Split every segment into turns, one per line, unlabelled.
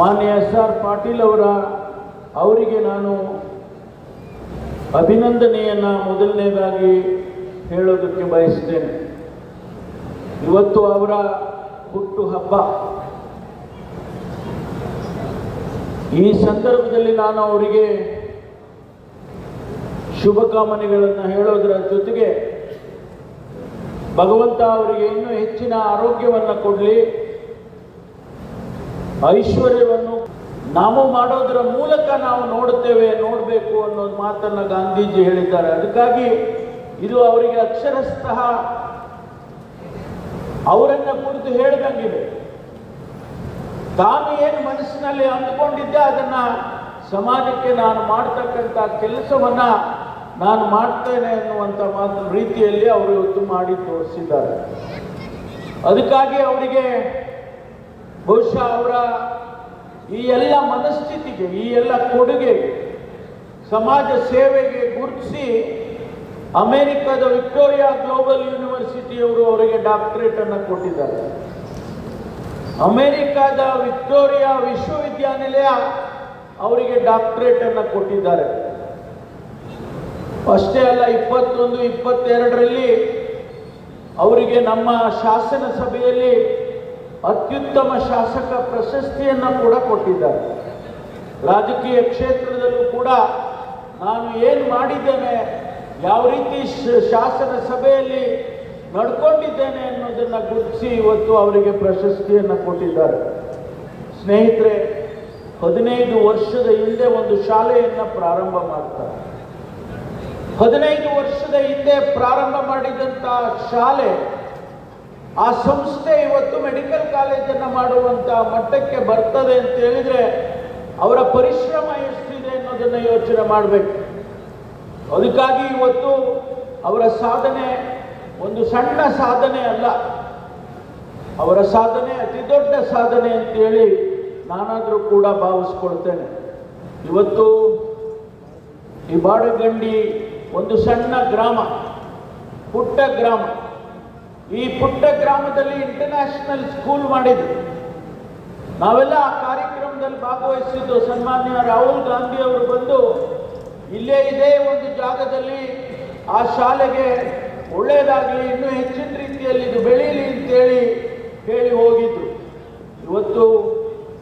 ಮಾನ್ಯ S R Patil ಅವರ ಅವರಿಗೆ ನಾನು ಅಭಿನಂದನೆಯನ್ನು ಮೊದಲನೇದಾಗಿ ಹೇಳೋದಕ್ಕೆ ಬಯಸ್ತೇನೆ. ಇವತ್ತು ಅವರ ಹುಟ್ಟು ಹಬ್ಬ. ಈ ಸಂದರ್ಭದಲ್ಲಿ ನಾನು ಅವರಿಗೆ ಶುಭಕಾಮನೆಗಳನ್ನು ಹೇಳೋದರ ಜೊತೆಗೆ ಭಗವಂತ ಅವರಿಗೆ ಇನ್ನೂ ಹೆಚ್ಚಿನ ಆರೋಗ್ಯವನ್ನು ಕೊಡಲಿ. ಐಶ್ವರ್ಯವನ್ನು ನಾವು ಮಾಡೋದರ ಮೂಲಕ ನಾವು ನೋಡುತ್ತೇವೆ, ನೋಡಬೇಕು ಅನ್ನೋ ಮಾತನ್ನು ಗಾಂಧೀಜಿ ಹೇಳಿದ್ದಾರೆ. ಅದಕ್ಕಾಗಿ ಇದು ಅವರಿಗೆ ಅಕ್ಷರಸ್ಥಃ ಅವರನ್ನ ಕುರಿತು ಹೇಳ್ದಂಗಿದೆ. ತಾನು ಏನು ಮನಸ್ಸಿನಲ್ಲಿ ಅಂದುಕೊಂಡಿದ್ದೆ, ಅದನ್ನ ಸಮಾಜಕ್ಕೆ ನಾನು ಮಾಡ್ತಕ್ಕಂಥ ಕೆಲಸವನ್ನ ನಾನು ಮಾಡ್ತೇನೆ ಅನ್ನುವಂಥ ಮಾತು, ರೀತಿಯಲ್ಲಿ ಅವರು ಇವತ್ತು ಮಾಡಿ ತೋರಿಸಿದ್ದಾರೆ. ಅದಕ್ಕಾಗಿ ಅವರಿಗೆ ಬಹುಶಃ ಅವರ ಈ ಎಲ್ಲ ಮನಸ್ಥಿತಿಗೆ, ಈ ಎಲ್ಲ ಕೊಡುಗೆ ಸಮಾಜ ಸೇವೆಗೆ ಗುರುತಿಸಿ ಅಮೆರಿಕದ ವಿಕ್ಟೋರಿಯಾ ಗ್ಲೋಬಲ್ ಯೂನಿವರ್ಸಿಟಿಯವರು ಅವರಿಗೆ ಡಾಕ್ಟರೇಟ್ ಅನ್ನು ಕೊಟ್ಟಿದ್ದಾರೆ. ಅಮೆರಿಕದ ವಿಕ್ಟೋರಿಯಾ ವಿಶ್ವವಿದ್ಯಾನಿಲಯ ಅವರಿಗೆ ಡಾಕ್ಟರೇಟ್ ಅನ್ನು ಕೊಟ್ಟಿದ್ದಾರೆ. ಅಷ್ಟೇ ಅಲ್ಲ, ಇಪ್ಪತ್ತೊಂದು, ಇಪ್ಪತ್ತೆರಡರಲ್ಲಿ ಅವರಿಗೆ ನಮ್ಮ ಶಾಸನ ಸಭೆಯಲ್ಲಿ ಅತ್ಯುತ್ತಮ ಶಾಸಕ ಪ್ರಶಸ್ತಿಯನ್ನು ಕೂಡ ಕೊಟ್ಟಿದ್ದಾರೆ. ರಾಜಕೀಯ ಕ್ಷೇತ್ರದಲ್ಲೂ ಕೂಡ ನಾನು ಏನು ಮಾಡಿದ್ದೇನೆ, ಯಾವ ರೀತಿ ಶಾಸನ ಸಭೆಯಲ್ಲಿ ನಡ್ಕೊಂಡಿದ್ದೇನೆ ಅನ್ನೋದನ್ನು ಗುರುತಿಸಿ ಇವತ್ತು ಅವರಿಗೆ ಪ್ರಶಸ್ತಿಯನ್ನು ಕೊಟ್ಟಿದ್ದಾರೆ. ಸ್ನೇಹಿತರೆ, ಹದಿನೈದು ವರ್ಷದ ಹಿಂದೆ ಒಂದು ಶಾಲೆಯನ್ನು ಪ್ರಾರಂಭ ಮಾಡ್ತಾರೆ. ಹದಿನೈದು ವರ್ಷದ ಹಿಂದೆ ಪ್ರಾರಂಭ ಮಾಡಿದಂಥ ಶಾಲೆ ಆ ಸಂಸ್ಥೆ ಇವತ್ತು ಮೆಡಿಕಲ್ ಕಾಲೇಜನ್ನು ಮಾಡುವಂಥ ಮಟ್ಟಕ್ಕೆ ಬರ್ತದೆ ಅಂತ ಹೇಳಿದ್ರೆ ಅವರ ಪರಿಶ್ರಮ ಎಷ್ಟಿದೆ ಅನ್ನೋದನ್ನು ಯೋಚನೆ ಮಾಡಬೇಕು. ಅದಕ್ಕಾಗಿ ಇವತ್ತು ಅವರ ಸಾಧನೆ ಒಂದು ಸಣ್ಣ ಸಾಧನೆ ಅಲ್ಲ. ಅವರ ಸಾಧನೆ ಅತಿ ದೊಡ್ಡ ಸಾಧನೆ ಅಂತೇಳಿ ನಾನಾದರೂ ಕೂಡ ಭಾವಿಸ್ಕೊಳ್ತೇನೆ. ಇವತ್ತು ಈ ಬಾಡುಗಂಡಿ ಒಂದು ಸಣ್ಣ ಗ್ರಾಮ, ಪುಟ್ಟ ಗ್ರಾಮ. ಈ ಪುಟ್ಟ ಗ್ರಾಮದಲ್ಲಿ ಇಂಟರ್ನ್ಯಾಷನಲ್ ಸ್ಕೂಲ್ ಮಾಡಿದ್ರು. ನಾವೆಲ್ಲ ಆ ಕಾರ್ಯಕ್ರಮದಲ್ಲಿ ಭಾಗವಹಿಸಿದ್ದು ಸನ್ಮಾನ್ಯ ರಾಹುಲ್ ಗಾಂಧಿ ಅವರು ಬಂದು ಇಲ್ಲೇ ಇದೇ ಒಂದು ಜಾಗದಲ್ಲಿ ಆ ಶಾಲೆಗೆ ಒಳ್ಳೆಯದಾಗಲಿ, ಇನ್ನೂ ಹೆಚ್ಚಿನ ರೀತಿಯಲ್ಲಿ ಇದು ಬೆಳೀಲಿ ಅಂತೇಳಿ ಹೇಳಿ ಹೋಗಿದ್ದು. ಇವತ್ತು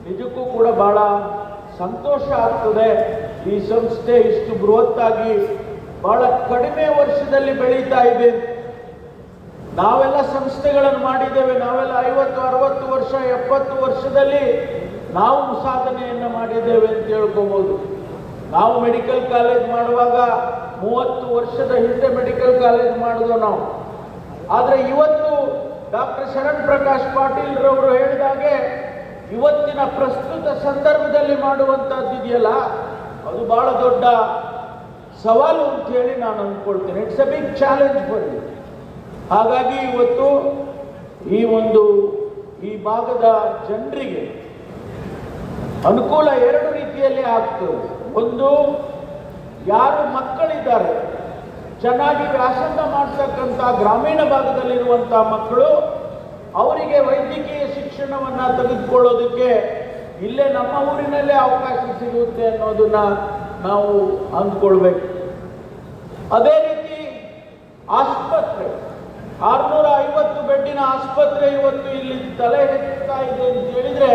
ನಿಜಕ್ಕೂ ಕೂಡ ಬಹಳ ಸಂತೋಷ ಆಗ್ತದೆ. ಈ ಸಂಸ್ಥೆ ಇಷ್ಟು ಬೃಹತ್ತಾಗಿ ಬಹಳ ಕಡಿಮೆ ವರ್ಷದಲ್ಲಿ ಬೆಳೀತಾ ಇದೆ. ನಾವೆಲ್ಲ ಸಂಸ್ಥೆಗಳನ್ನು ಮಾಡಿದ್ದೇವೆ. ನಾವೆಲ್ಲ ಐವತ್ತು, ಅರವತ್ತು ವರ್ಷ, ಎಪ್ಪತ್ತು ವರ್ಷದಲ್ಲಿ ನಾವು ಸಾಧನೆಯನ್ನು ಮಾಡಿದ್ದೇವೆ ಅಂತ ಹೇಳ್ಕೋಬಹುದು ನಾವು ಮೆಡಿಕಲ್ ಕಾಲೇಜ್ ಮಾಡುವಾಗ ಮೂವತ್ತು ವರ್ಷದ ಹಿಂದೆ ಮೆಡಿಕಲ್ ಕಾಲೇಜ್ ಮಾಡಿದ್ವು ನಾವು. ಆದರೆ ಇವತ್ತು ಡಾಕ್ಟರ್ ಶರಣ್ ಪ್ರಕಾಶ್ ಪಾಟೀಲ್ ರವರು ಹೇಳಿದಾಗೆ ಇವತ್ತಿನ ಪ್ರಸ್ತುತ ಸಂದರ್ಭದಲ್ಲಿ ಮಾಡುವಂಥದ್ದು ಇದೆಯಲ್ಲ, ಅದು ಬಹಳ ದೊಡ್ಡ ಸವಾಲು ಅಂತ ಹೇಳಿ ನಾನು ಅಂದ್ಕೊಳ್ತೇನೆ. It's a big challenge you ಹಾಗಾಗಿ ಇವತ್ತು ಈ ಒಂದು ಈ ಭಾಗದ ಜನರಿಗೆ ಅನುಕೂಲ ಎರಡು ರೀತಿಯಲ್ಲಿ ಆಗ್ತದೆ ಒಂದು, ಯಾರು ಮಕ್ಕಳಿದ್ದಾರೆ, ಚೆನ್ನಾಗಿ ವ್ಯಾಸಂಗ ಮಾಡ್ತಕ್ಕಂಥ ಗ್ರಾಮೀಣ ಭಾಗದಲ್ಲಿರುವಂಥ ಮಕ್ಕಳು, ಅವರಿಗೆ ವೈದ್ಯಕೀಯ ಶಿಕ್ಷಣವನ್ನು ತೆಗೆದುಕೊಳ್ಳೋದಕ್ಕೆ ಇಲ್ಲೇ ನಮ್ಮ ಊರಿನಲ್ಲೇ ಅವಕಾಶ ಸಿಗುತ್ತೆ ಅನ್ನೋದನ್ನ ನಾವು ಅಂದ್ಕೊಳ್ಬೇಕು. ಅದೇ ರೀತಿ ಆಸ್ಪತ್ರೆ ಆಸ್ಪತ್ರೆ ಇವತ್ತು ಇಲ್ಲಿ ತಲೆ ಎತ್ತಾ ಇದೆ ಅಂತ ಹೇಳಿದ್ರೆ